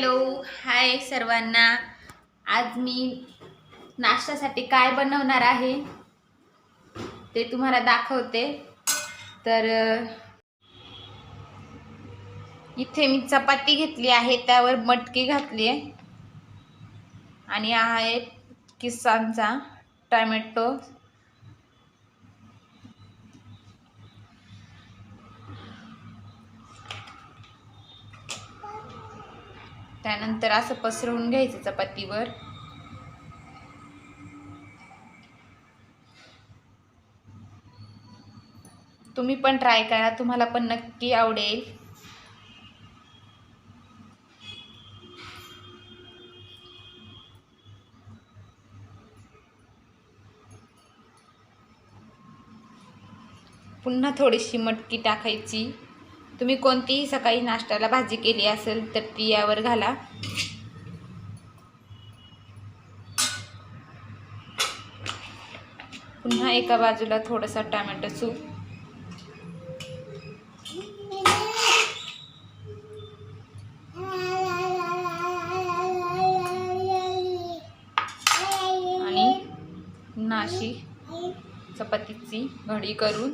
Hello hi सर्वांना. आज मी नाश्त्यासाठी काय बनवणार आहे ते तुम्हाला दाखवते. तर इथे मी चपाती घेतली आहे त्यावर मटकी घातली आहे. आणि हा आहे किस्सांचा टोमॅटो त्यानंतर असं पसरवून घ्यायचं चपातीवर. तुम्ही पण ट्राय करा तुम्हाला पण नक्की आवडेल. पुन्हा थोडीशी मटकी टाकायची. तुम्ही कोणतीही सकाळी नाश्त्याला भाजी केली असेल तर ती यावर घाला. पुन्हा एका बाजूला थोडासा टॅमॅटो सूप. आणि नाशी चपातीची घडी करून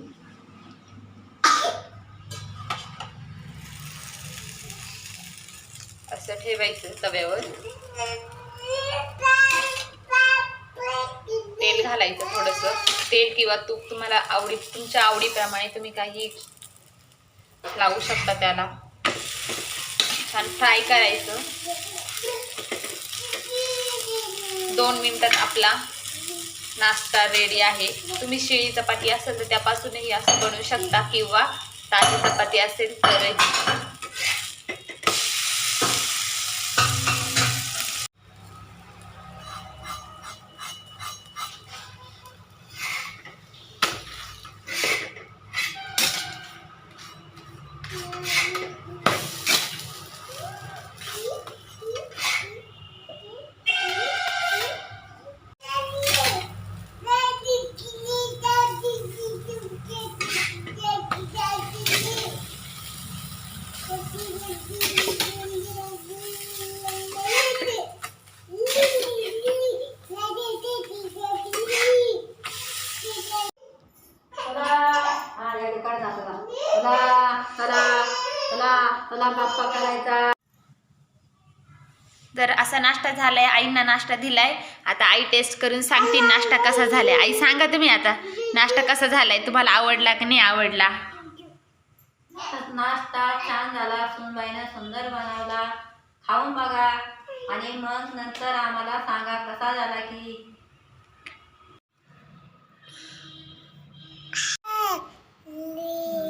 असं ठेवायचं तव्यावर. तेल घालायचं थोडंसं. तेल किंवा तूप तुम्हाला आवडी तुमच्या आवडीप्रमाणे तुम्ही काही लावू शकता त्याला. छान फ्राय करायचं. दोन मिनिटात आपला नाश्ता रेडी आहे. तुम्ही शिळी चपाती असेल तर त्यापासूनही असं बनवू शकता किंवा ताजी चपाती असेल तर तर असा नाश्ता झालाय आईंना नाश्ता दिलाय. आता आई टेस्ट करून सांगतील नाश्ता कसा झालाय. आई सांगा तुम्ही आता नाश्ता कसा झालाय? तुम्हाला आवडला की नाही आवडला? नाश्ता छान झाला सुनबाईनं सुंदर बनवला. खाऊन बघा आणि मग नंतर आम्हाला सांगा कसा झाला की.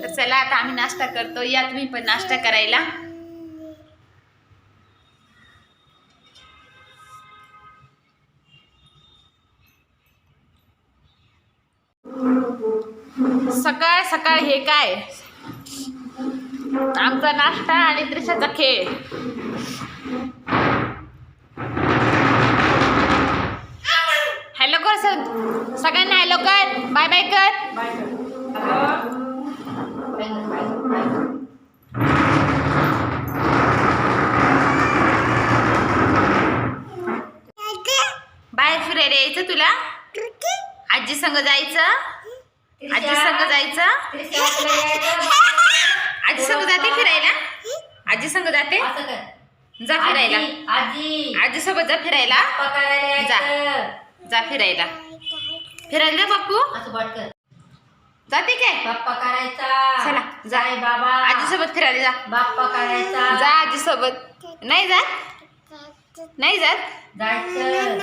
तर चला आता आम्ही नाश्ता करतो. या तुम्ही पण नाश्ता करायला. सकाळ सकाळ हे काय? आमचा नाश्ता आणि त्रिशाचा खेळ. हॅलो कर सग सगळ्यांना हॅलो कर. बाय बाय कर. बाहेर फिरायला यायचं तुला? आजी संग जायचं? आजी संग जायचं आजी संग जाते फिरायला? आजी संग जाते? जा फिरायला. आजी, आजी सोबत जा फिरायला. जा. फिरायला. फिरायला जा कर. जाते काय? बाप्पा करायचा. चला, जा. जाय बाबा. आजी सोबत फिरायला जा. बाप्पा करायचा. जा आजी सोबत. नाही जात? नाही जात? जायचं.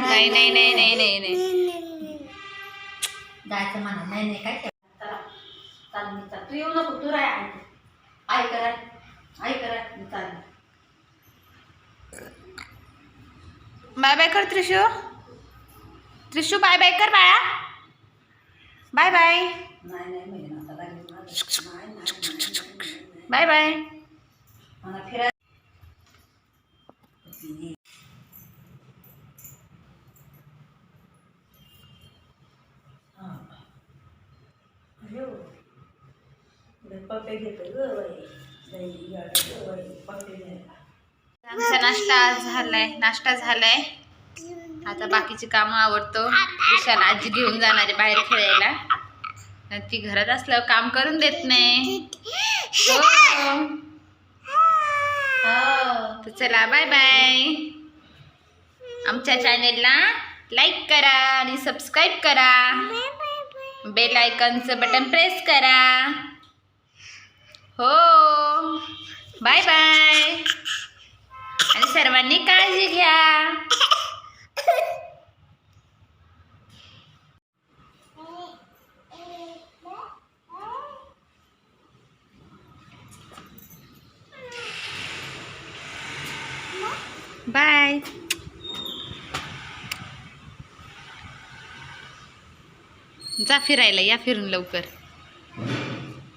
नाही नाही नाही नाही. नाही नाही जायचं म्हणा. नाही नाही काय चला मी चाल तू येऊ नको तू राय आई आई करा आई करा मी चाल बाय बाय कर त्रिशू. त्रिशू बाय बाय कर बाळा. बाय बाय नाही. बाय बाय मला फिरायला पप्पे घेतो ग नाश्ता झालाय. नाश्ता झालाय. आता बाकीची कामं आवडतो विशाल आजी घेऊन जाणार आहे बाहेर खेळायला. ती घरात असल्यावर काम करून देत नाही. हो. हो. तर चला बाय बाय आमच्या चॅनेलला लाईक करा आणि सबस्क्राईब करा. बेल आयकॉनचं बटन प्रेस करा. हो. Bye bye. आणि सर्वांनी काळजी घ्या. बाय. जा फिरायला या फिरून लवकर.